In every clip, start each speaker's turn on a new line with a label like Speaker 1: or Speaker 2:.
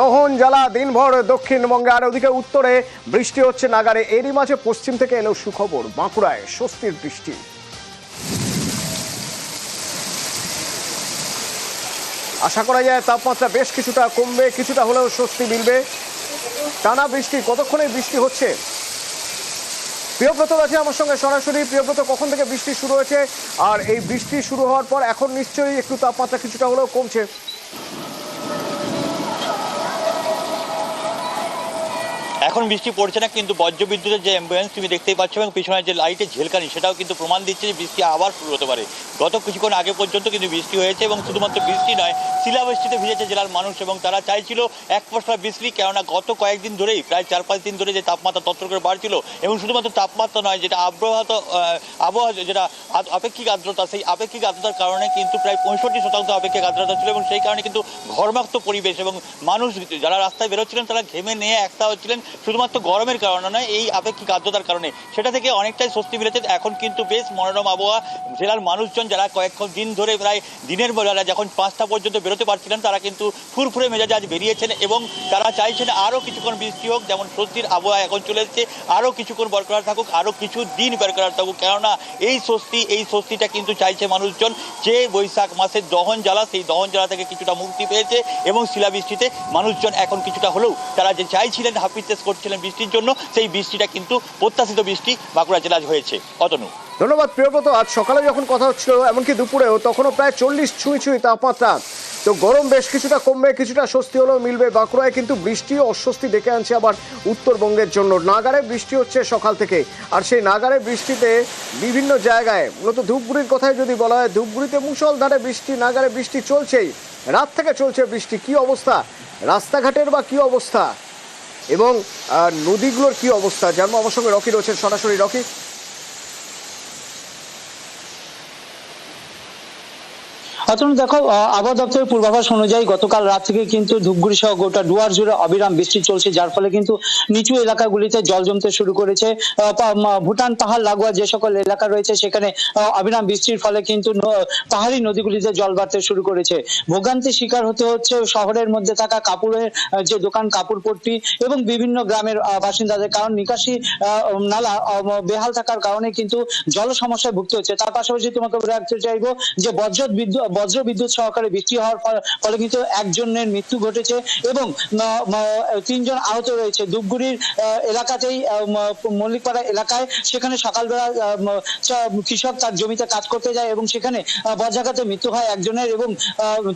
Speaker 1: দহন জ্বালা দিনভর দক্ষিণবঙ্গে, আর ওদিকে উত্তরে বৃষ্টি হচ্ছে নাগারে এরই মাঝে পশ্চিম থেকে এলো সুখবর। বাঁকুড়ায় স্বস্তির বৃষ্টি। আশা করা যায় তাপমাত্রা বেশ কিছুটা কমবে, কিছুটা হলেও স্বস্তি মিলবে। টানা বৃষ্টি, কতক্ষণে বৃষ্টি হচ্ছে? প্রিয়ব্রত আছে আমার সঙ্গে সরাসরি। প্রিয়ব্রত, কখন থেকে বৃষ্টি শুরু হয়েছে? আর এই বৃষ্টি শুরু হওয়ার পর এখন নিশ্চয়ই একটু তাপমাত্রা কিছুটা হলেও কমছে।
Speaker 2: এখন বৃষ্টি পড়ছে না, কিন্তু বজ্র বিদ্যুতের যে অ্যাম্বুলেন্স তুমি দেখতেই পাচ্ছ এবং পিছনে যে লাইটের ঝেলকানি, সেটাও কিন্তু প্রমাণ দিচ্ছে যে বৃষ্টি আবার শুরু হতে পারে। গত কিছুক্ষণ আগে পর্যন্ত কিন্তু বৃষ্টি হয়েছে এবং শুধুমাত্র বৃষ্টি নয়, শিলাবৃষ্টিতে ভিজেছে জেলার মানুষ এবং তারা চাইছিল এক পশলা বৃষ্টি, কেননা গত কয়েকদিন ধরেই, প্রায় চার পাঁচ দিন ধরে যে তাপমাত্রা তত্ত্ব করে বাড়ছিল এবং শুধুমাত্র তাপমাত্রা নয়, যেটা আবহাওয়া আবহাওয়া যেটা আপেক্ষিক আর্দ্রতা, সেই আপেক্ষিক আর্দ্রতার কারণে কিন্তু প্রায় পঁয়ষট্টি শতাংশ আপেক্ষিক আর্দ্রতা ছিল এবং সেই কারণে কিন্তু ঘর্মাক্ত পরিবেশ এবং মানুষ যারা রাস্তায় বেরোচ্ছিলেন, তারা ঘেমে নিয়ে একটা হচ্ছিলেন। শুধুমাত্র গরমের কারণে নয়, এই আপেক্ষিক আর্দ্রতার কারণে। সেটা থেকে অনেকটাই স্বস্তি মিলেছে। এখন কিন্তু বেশ মনোরম আবহাওয়া। জেলার মানুষজন যারা কয়েক দিন ধরে প্রায় দিনের বেলা যখন পাঁচটা পর্যন্ত বেরোতে পারছিলেন, তারা কিন্তু ফুরফুরে মেজাজে আজ বেরিয়েছেন এবং তারা চাইছেন আরও কিছুক্ষণ বৃষ্টি হোক, যেমন স্বস্তির আবহাওয়া এখন চলে এসেছে। আরও কিছুক্ষণ বরকরার থাকুক, আরও কিছু দিন বরকরার থাকুক। কেননা এই স্বস্তি, এই স্বস্তিটা কিন্তু চাইছে মানুষজন যে বৈশাখ মাসের দহন জ্বালা, সেই দহন জ্বালা থেকে কিছুটা মুক্তি পেয়েছে এবং শিলাবৃষ্টিতে মানুষজন এখন কিছুটা হলেও তারা যে চাইছিলেন হাপিত্তেস করছিলেন বৃষ্টির জন্য, সেই বৃষ্টিটা কিন্তু প্রত্যাশিত বৃষ্টি বাঁকুড়া জেলায় হয়েছে। অতনু।
Speaker 1: ধন্যবাদ, প্রিয়ব্রত। আজ সকালে যখন কথা হচ্ছিল, এমনকি দুপুরেও, তখনও প্রায় চল্লিশ ছুঁই ছুঁই তাপমাত্রা। তো গরম বেশ কিছুটা কমবে, কিছুটা স্বস্তি হলেও মিলবে। বাঁকুড়ায় কিন্তু বৃষ্টি অস্বস্তি ডেকে আনছে আবার উত্তরবঙ্গের জন্য। নাগারে বৃষ্টি হচ্ছে সকাল থেকে। আর সেই নাগারে বৃষ্টিতে বিভিন্ন জায়গায়, মূলত ধূপগুড়ির কথাই যদি বলা হয়, ধূপগুড়িতে মুষলধারে বৃষ্টি নাগারে বৃষ্টি চলছেই। রাত থেকে চলছে বৃষ্টি। কি অবস্থা? রাস্তাঘাটের বা কি অবস্থা? এবং নদীগুলোর কি অবস্থা? যার অবসঙ্গে রকি রয়েছেন সরাসরি রকি।
Speaker 3: অতনু দেখো আবহাওয়া দপ্তরের পূর্বাভাস অনুযায়ী গতকাল রাত থেকে কিন্তু ধূপগুড়ি সহ গোটা ডুয়ার জুড়ে অবিরাম বৃষ্টি চলছে, যার ফলে কিন্তু নিচু এলাকাগুলিতে জল জমতে শুরু করেছে। ভুটান, পাহাড়, লাগোয়া যে সকল এলাকা রয়েছে, সেখানে অবিরাম বৃষ্টির ফলে কিন্তু পাহাড়ি নদীগুলিতে জল বাড়তে শুরু করেছে। ভোগান্তির শিকার হতে হচ্ছে শহরের মধ্যে থাকা কাপড়ের যে দোকান, কাপড় পট্টি এবং বিভিন্ন গ্রামের বাসিন্দাদের, কারণ নিকাশি নালা বেহাল থাকার কারণে কিন্তু জল সমস্যায় ভুগতে হচ্ছে। তার পাশাপাশি তোমাকে রাখতে চাইব যে বজ্র বিদ্যুৎ বজ্র বিদ্যুৎ সহকারে বৃষ্টি হওয়ার ফলে কিন্তু একজনের মৃত্যু ঘটেছে এবং তিনজন আহত রয়েছে। ধূপগুড়ির এলাকাতেই মল্লিকপাড়া এলাকায় সেখানে সকালবেলা কৃষক তার জমিতে কাজ করতে যায় এবং সেখানে বজ্রাঘাতে মৃত্যু হয় একজনের এবং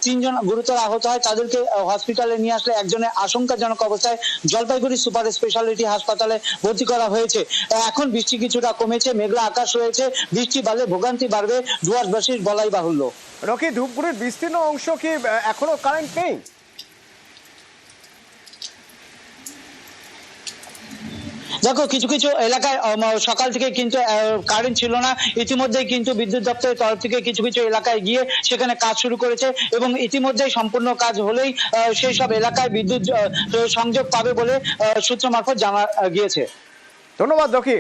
Speaker 3: তিনজন গুরুতর আহত হয়। তাদেরকে হসপিটালে নিয়ে আসলে একজনের আশঙ্কাজনক অবস্থায় জলপাইগুড়ি সুপার স্পেশালিটি হাসপাতালে ভর্তি করা হয়েছে। এখন বৃষ্টি কিছুটা কমেছে, মেঘলা আকাশ রয়েছে বৃষ্টি বাড়লে ভোগান্তি বাড়বে ডুয়ার্সবাসীর বলাই বাহুল্য।
Speaker 1: রকি ধূপগুড়ির বিস্তীর্ণ অংশ কি এখনও কারেন্ট নেই?
Speaker 3: দেখো কিছু কিছু এলাকায় সকাল থেকে কিন্তু কারেন্ট ছিল না। ইতিমধ্যেই কিন্তু বিদ্যুৎ দপ্তরের তরফ থেকে কিছু কিছু এলাকায় গিয়ে সেখানে কাজ শুরু করেছে এবং ইতিমধ্যেই সম্পূর্ণ কাজ হলেই সেই সব এলাকায় বিদ্যুৎ সংযোগ পাবে বলে সূত্র মারফত জানা গিয়েছে।
Speaker 1: ধন্যবাদ রকি।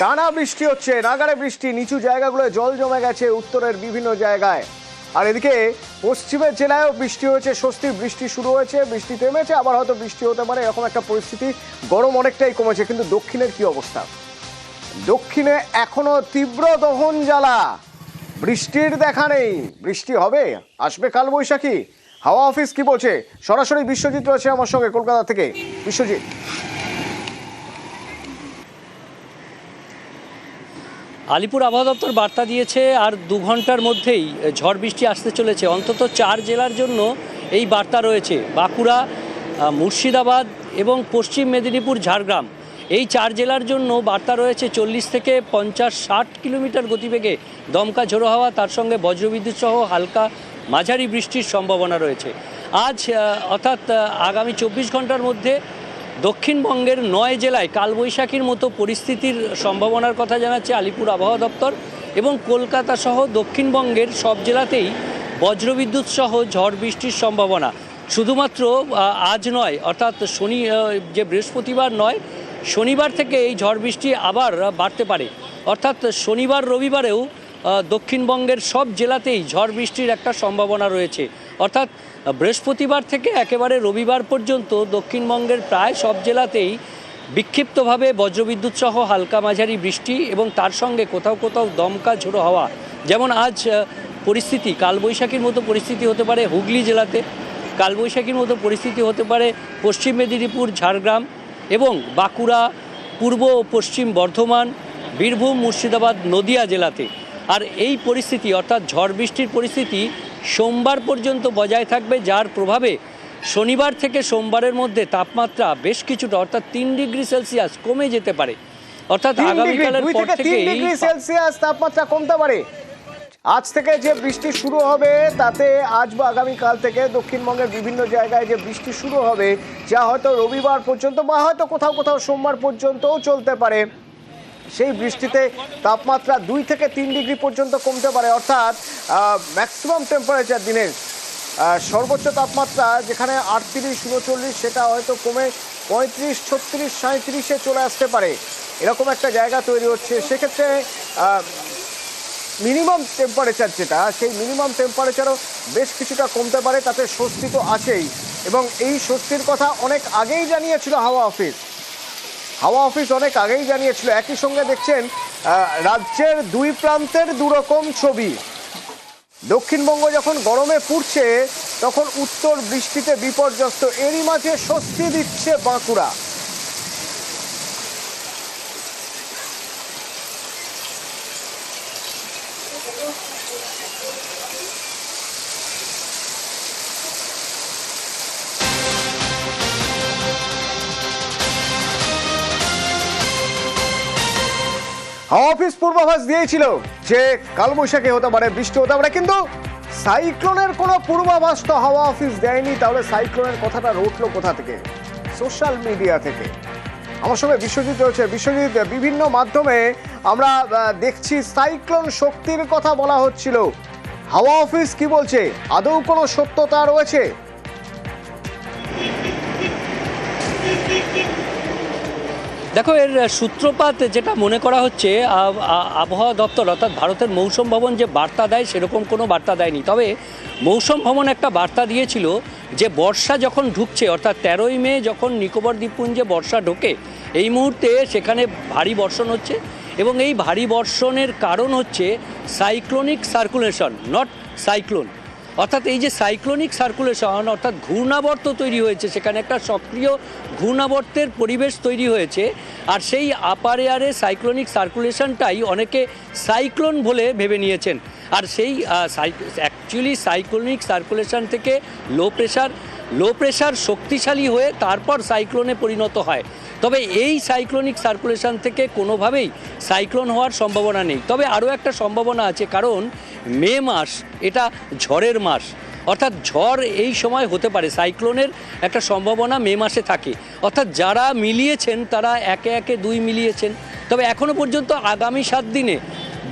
Speaker 1: টানা বৃষ্টি হচ্ছে নাগারে বৃষ্টি, নিচু জায়গাগুলোয় জল জমে গেছে উত্তরের বিভিন্ন জায়গায়। আর এদিকে পশ্চিমের জেলায়ও বৃষ্টি হয়েছে, স্বস্তির বৃষ্টি শুরু হয়েছে, বৃষ্টি থেমেছে, আবার হয়তো বৃষ্টি হতে পারে, এরকম একটা পরিস্থিতি। গরম অনেকটাই কমেছে, কিন্তু দক্ষিণের কি অবস্থা? দক্ষিণে এখনও তীব্র দহন জ্বালা। বৃষ্টির দেখা নেই। বৃষ্টি হবে? আসবে কাল বৈশাখী। হাওয়া অফিস কি বলছে? সরাসরি বিশ্বজিৎ রয়েছে আমার সঙ্গে, কলকাতা থেকে। বিশ্বজিৎ।
Speaker 4: আলিপুর আবহাওয়া দপ্তর বার্তা দিয়েছে, আর দু ঘণ্টার মধ্যেই ঝড় বৃষ্টি আসতে চলেছে। অন্তত চার জেলার জন্য এই বার্তা রয়েছে। বাঁকুড়া মুর্শিদাবাদ এবং পশ্চিম মেদিনীপুর, ঝাড়গ্রাম। এই চার জেলার জন্য বার্তা রয়েছে, চল্লিশ থেকে পঞ্চাশ ষাট কিলোমিটার গতিবেগে দমকা ঝোড়ো হাওয়া, তার সঙ্গে বজ্রবিদ্যুৎ সহ হালকা মাঝারি বৃষ্টির সম্ভাবনা রয়েছে। আজ অর্থাৎ, আগামী চব্বিশ ঘণ্টার মধ্যে দক্ষিণবঙ্গের নয় জেলায় কালবৈশাখীর মতো পরিস্থিতির সম্ভাবনার কথা জানাচ্ছে আলিপুর আবহাওয়া দপ্তর এবং কলকাতা সহ দক্ষিণবঙ্গের সব জেলাতেই বজ্রবিদ্যুৎ সহ ঝড় বৃষ্টির সম্ভাবনা। শুধুমাত্র আজ নয়, অর্থাৎ শনি যে বৃহস্পতিবার নয়, শনিবার থেকে এই ঝড় বৃষ্টি আবার বাড়তে পারে। অর্থাৎ শনিবার রবিবারেও দক্ষিণবঙ্গের সব জেলাতেই ঝড় বৃষ্টির একটা সম্ভাবনা রয়েছে। অর্থাৎ বৃহস্পতিবার থেকে একেবারে রবিবার পর্যন্ত দক্ষিণবঙ্গের প্রায় সব জেলাতেই বিক্ষিপ্তভাবে বজ্রবিদ্যুৎ সহ হালকা মাঝারি বৃষ্টি এবং তার সঙ্গে কোথাও কোথাও দমকা ঝোড়ো হওয়া। যেমন আজ পরিস্থিতি, কালবৈশাখীর মতো পরিস্থিতি হতে পারে হুগলি জেলাতে, কালবৈশাখীর মতো পরিস্থিতি হতে পারে পশ্চিম মেদিনীপুর, ঝাড়গ্রাম এবং বাঁকুড়া, পূর্ব ও পশ্চিম বর্ধমান, বীরভূম, মুর্শিদাবাদ, নদিয়া জেলাতে। আর এই পরিস্থিতি, অর্থাৎ ঝড় বৃষ্টির পরিস্থিতি সোমবার পর্যন্ত বজায় থাকবে যার প্রভাবে শনিবার থেকে সোমবারের মধ্যে তাপমাত্রা বেশ কিছুটা অর্থাৎ তিন ডিগ্রি সেলসিয়াস কমে যেতে পারে। অর্থাৎ আগামীকালের পর
Speaker 1: থেকে ডিগ্রি সেলসিয়াস তাপমাত্রা কমতে পারে। আজ থেকে যে বৃষ্টি শুরু হবে তাতে আজ বা আগামীকাল থেকে দক্ষিণবঙ্গের বিভিন্ন জায়গায় যে বৃষ্টি শুরু হবে যা হয়তো রবিবার পর্যন্ত বা হয়তো কোথাও কোথাও সোমবার পর্যন্তও চলতে পারে। সেই বৃষ্টিতে তাপমাত্রা দুই থেকে তিন ডিগ্রি পর্যন্ত কমতে পারে। অর্থাৎ ম্যাক্সিমাম টেম্পারেচার দিনের সর্বোচ্চ তাপমাত্রা যেখানে আটত্রিশ, উনচল্লিশ, সেটা হয়তো কমে পঁয়ত্রিশ, ছত্রিশ সাঁত্রিশে চলে আসতে পারে। এরকম একটা জায়গা তৈরি হচ্ছে। সেক্ষেত্রে মিনিমাম টেম্পারেচার যেটা, সেই মিনিমাম টেম্পারেচারও বেশ কিছুটা কমতে পারে। তাতে স্বস্তি তো আছেই। এবং এই স্বস্তির কথা অনেক আগেই জানিয়েছিল হাওয়া অফিস। হাওয়া অফিস অনেক আগেই জানিয়েছিল, একই সঙ্গে দেখছেন রাজ্যের দুই প্রান্তের দুরকম ছবি। দক্ষিণবঙ্গ যখন গরমে পুড়ছে তখন উত্তর বৃষ্টিতে বিপর্যস্ত। এরই মাঝে স্বস্তি দিচ্ছে বাঁকুড়া। অফিস পূর্বাভাস দিয়েছিল যে কালবৈশাখী হতে পারে, বৃষ্টি হতে পারে, কিন্তু সাইক্লোনের কোনো পূর্বাভাস তো হাওয়া অফিস দেয়নি। তাহলে সাইক্লোনের কথাটা রটলো কোথা থেকে? সোশ্যাল মিডিয়া থেকে। আমার সঙ্গে বিশ্বজিৎ রয়েছে। বিশ্বজিৎ, বিভিন্ন মাধ্যমে আমরা দেখছি সাইক্লোন শক্তির কথা বলা হচ্ছিল। হাওয়া অফিস কি বলছে? আদৌ কোনো সত্যতা রয়েছে?
Speaker 4: দেখো, এর সূত্রপাত যেটা মনে করা হচ্ছে আবহাওয়া দপ্তর অর্থাৎ ভারতের মৌসুম ভবন যে বার্তা দেয়, সেরকম কোনো বার্তা দেয়নি। তবে মৌসুম ভবন একটা বার্তা দিয়েছিল যে বর্ষা যখন ঢুকছে, অর্থাৎ তেরোই মে যখন নিকোবর দ্বীপপুঞ্জে বর্ষা ঢোকে, এই মুহূর্তে সেখানে ভারী বর্ষণ হচ্ছে এবং এই ভারী বর্ষণের কারণ হচ্ছে সাইক্লোনিক সার্কুলেশন, নট সাইক্লোন। অর্থাৎ এই যে সাইক্লোনিক সার্কুলেশন, অর্থাৎ ঘূর্ণাবর্ত তৈরি হয়েছে, সেখানে একটা সক্রিয় ঘূর্ণাবর্তের পরিবেশ তৈরি হয়েছে, আর সেই আপার এয়ারে সাইক্লোনিক সার্কুলেশনটাই অনেকে সাইক্লোন বলে ভেবে নিয়েছেন। আর সেই অ্যাকচুয়ালি সাইক্লোনিক সার্কুলেশন থেকে লো প্রেশার লো প্রেশার শক্তিশালী হয়ে তারপর সাইক্লোনে পরিণত হয়। তবে এই সাইক্লোনিক সার্কুলেশন থেকে কোনোভাবেই সাইক্লোন হওয়ার সম্ভাবনা নেই। তবে আরও একটা সম্ভাবনা আছে, কারণ মে মাস এটা ঝড়ের মাস। অর্থাৎ ঝড় এই সময় হতে পারে সাইক্লোনের একটা সম্ভাবনা মে মাসে থাকে। অর্থাৎ যারা মিলিয়েছেন তারা একে একে দুই মিলিয়েছেন। তবে এখনও পর্যন্ত আগামী সাত দিনে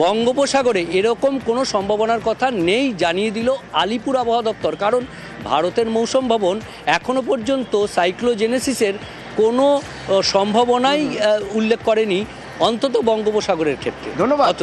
Speaker 4: বঙ্গোপসাগরে এরকম কোনো সম্ভাবনার কথা নেই জানিয়ে দিল আলিপুর আবহাওয়া দপ্তর। কারণ ভারতের মৌসুম ভবন এখনও পর্যন্ত সাইক্লোজেনেসিসের কোনো সম্ভাবনাই উল্লেখ করেনি অন্তত বঙ্গোপসাগরের ক্ষেত্রে।
Speaker 1: ধন্যবাদ।